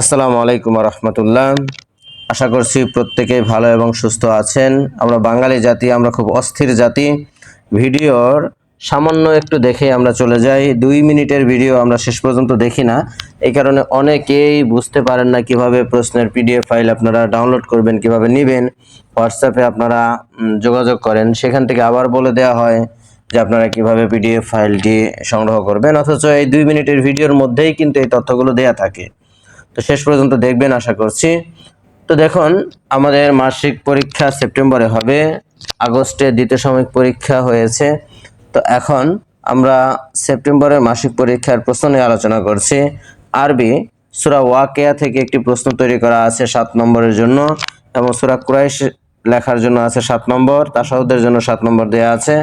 আসসালামু আলাইকুম রহমতুল্লাহ আশা করছি প্রত্যেকেই ভালো এবং সুস্থ আছেন। আমরা বাঙালি জাতি, আমরা খুব অস্থির জাতি। ভিডিওর সামান্য একটু দেখে আমরা চলে যাই। দুই মিনিটের ভিডিও আমরা শেষ পর্যন্ত দেখি না। এই কারণে অনেকেই বুঝতে পারেন না কীভাবে প্রশ্নের পিডিএফ ফাইল আপনারা ডাউনলোড করবেন, কীভাবে নেবেন। হোয়াটসঅ্যাপে আপনারা যোগাযোগ করেন। সেখান থেকে আবার বলে দেওয়া হয় যে আপনারা কীভাবে পিডিএফ ফাইলটি সংগ্রহ করবেন। অথচ এই দুই মিনিটের ভিডিওর মধ্যেই কিন্তু এই তথ্যগুলো দেয়া থাকে। তো শেষ পর্যন্ত দেখবেন, আশা করছি। তো দেখুন, আমাদের মাসিক পরীক্ষা সেপ্টেম্বরে হবে। আগস্টে দ্বিতীয় সাময়িক পরীক্ষা হয়েছে। তো এখন আমরা সেপ্টেম্বরের মাসিক পরীক্ষার প্রশ্ন নিয়ে আলোচনা করছি। আরবি, সুরা ওয়াকেয়া থেকে একটি প্রশ্ন তৈরি করা আছে সাত নম্বরের জন্য এবং সুরা কুরাইশ লেখার জন্য আছে সাত নম্বর। তাসাউদের জন্য সাত নম্বর দেওয়া আছে।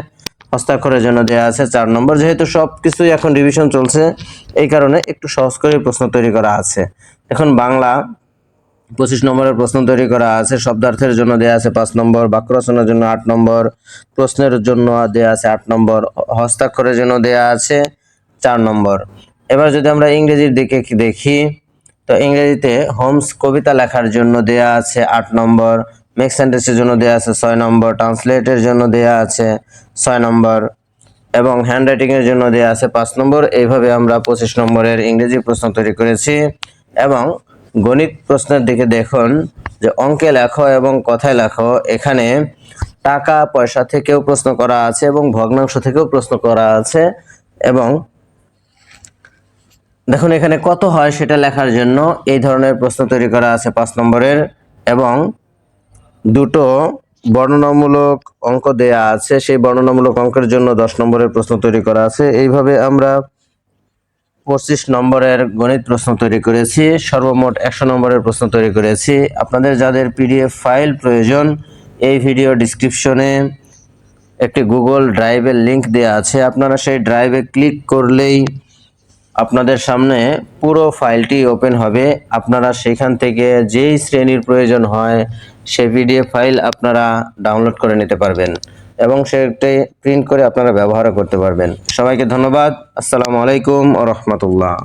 হস্তাক্ষরের জন্য দেওয়া আছে চার নম্বর। যেহেতু সব কিছুই এখন রিভিশন চলছে, এই কারণে একটু সহজ করে প্রশ্ন তৈরি করা আছে। এখন বাংলা পঁচিশ নম্বরের প্রশ্ন তৈরি করা আছে, শব্দার্থের জন্য দেওয়া আছে পাঁচ নম্বর, বাক্য রচনার জন্য আট নম্বর, প্রশ্নের জন্য দেওয়া আছে আট নম্বর, হস্তাক্ষরের জন্য দেওয়া আছে চার নম্বর। এবার যদি আমরা ইংরেজির দিকে দেখি, তো ইংরেজিতে হোমস কবিতা লেখার জন্য দেয়া আছে আট নম্বর মেক সেন্টেন্সের জন্য দেয়া আছে ছয় নম্বর ট্রান্সলেটের জন্য দেয়া আছে ছয় নম্বর এবং হ্যান্ডরাইটিং এর জন্য দেয়া আছে পাঁচ নম্বর। এইভাবে আমরা পঁচিশ নম্বরের ইংরেজি প্রশ্ন তৈরি করেছি এবং গণিত প্রশ্নের দিকে দেখুন যে অঙ্কে লেখো এবং কথায় লেখো, এখানে টাকা, পয়সা থেকেও প্রশ্ন করা আছে এবং ভগ্নাংশ থেকেও প্রশ্ন করা আছে এবং দেখুন এখানে কত হয় সেটা লেখার জন্য এই ধরনের প্রশ্ন তৈরি করা আছে পাঁচ নম্বরের এবং দুটো বর্ণনামূলক অঙ্ক দেয়া আছে। সেই বর্ণনামূলক অঙ্কের জন্য দশ নম্বরের প্রশ্ন তৈরি করা আছে। এইভাবে আমরা পঁচিশ নম্বরের গণিত প্রশ্ন তৈরি করেছি। সর্বমোট একশো নম্বরের প্রশ্ন তৈরি করেছি। আপনাদের যাদের পিডিএফ ফাইল প্রয়োজন, এই ভিডিও ডিসক্রিপশনে একটি গুগল ড্রাইভের লিংক দেওয়া আছে। আপনারা সেই ড্রাইভে ক্লিক করলেই আপনাদের সামনে পুরো ফাইলটি ওপেন হবে। আপনারা সেখান থেকে যেই শ্রেণির প্রয়োজন হয় সেই পিডিএফ ফাইল আপনারা ডাউনলোড করে নিতে পারবেন এবং সেটি প্রিন্ট করে আপনারা ব্যবহারও করতে পারবেন। সবাইকে ধন্যবাদ। আসসালামু আলাইকুম ও রহমতুল্লাহ।